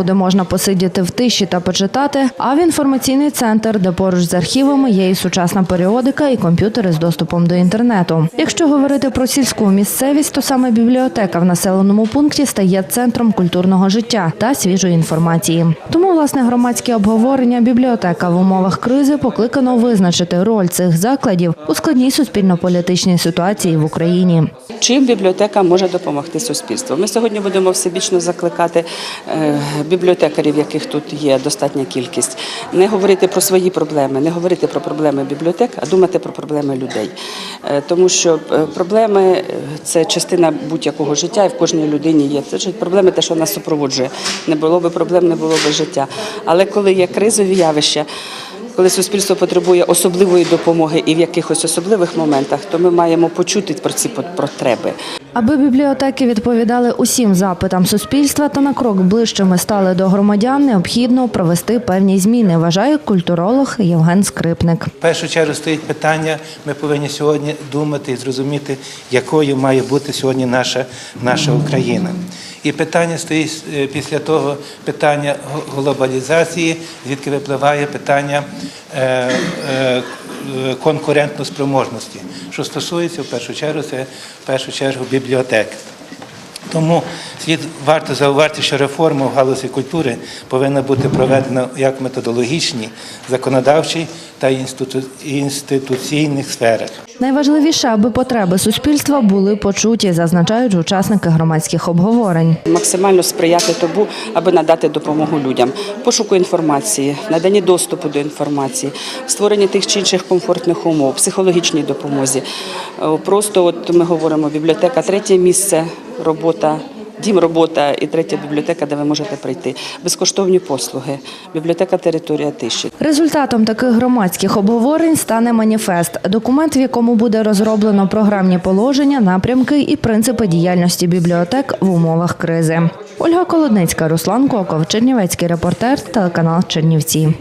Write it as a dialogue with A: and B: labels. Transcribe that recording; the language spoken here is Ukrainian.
A: каву, де можна посидіти в тиші та почитати, а в інформаційний центр, де поруч з архівами є і сучасна періодика, і комп'ютери з доступом до інтернету. Якщо говорити про сільську місцевість, то саме бібліотека в населеному пункті стає центром культурного життя та свіжої інформації. Тому власне громадське обговорення бібліотека в умовах кризи покликано визначити роль цих закладів у складній суспільно-політичній ситуації в Україні.
B: Чим бібліотека може допомогти суспільству? Ми сьогодні будемо всебічно закликати е, бібліотекарів, яких тут є достатня кількість, не говорити про свої проблеми, не говорити про проблеми бібліотек, а думати про проблеми людей. Е, Тому що е, проблеми е, це частина будь-якого життя, і в кожній людині є. Це проблеми, те, що нас супроводжує. Не було би проблем, не було би життя. Але коли є кризові явища. Коли суспільство потребує особливої допомоги і в якихось особливих моментах, то ми маємо почути про ці потреби.
A: Аби бібліотеки відповідали усім запитам суспільства та на крок ближчими стали до громадян, необхідно провести певні зміни, вважає культуролог Євген Скрипник.
C: В першу чергу стоїть питання, ми повинні сьогодні думати і зрозуміти, якою має бути сьогодні наша, наша Україна. І питання стоїть е, після того питання глобалізації, звідки випливає питання е, е, конкурентноспроможності, що стосується в першу чергу, це в першу чергу бібліотек. Тому слід варто зауважити, що реформа в галузі культури повинна бути проведена як в методологічній, законодавчій та інститу- інституційних сферах.
A: Найважливіше, аби потреби суспільства були почуті, зазначають учасники громадських обговорень.
B: Максимально сприяти тому, аби надати допомогу людям, пошуку інформації, наданні доступу до інформації, створенні тих чи інших комфортних умов, психологічній допомозі. Е, Просто от ми говоримо, бібліотека третє місце, робота. Дім, робота і третя бібліотека, де ви можете прийти. Безкоштовні послуги, бібліотека територія тиші.
A: Результатом таких громадських обговорень стане маніфест, документ, в якому буде розроблено програмні положення, напрямки і принципи діяльності бібліотек в умовах кризи. Ольга Колодницька, Руслан Коков, Чернівецький репортер, телеканал Чернівці.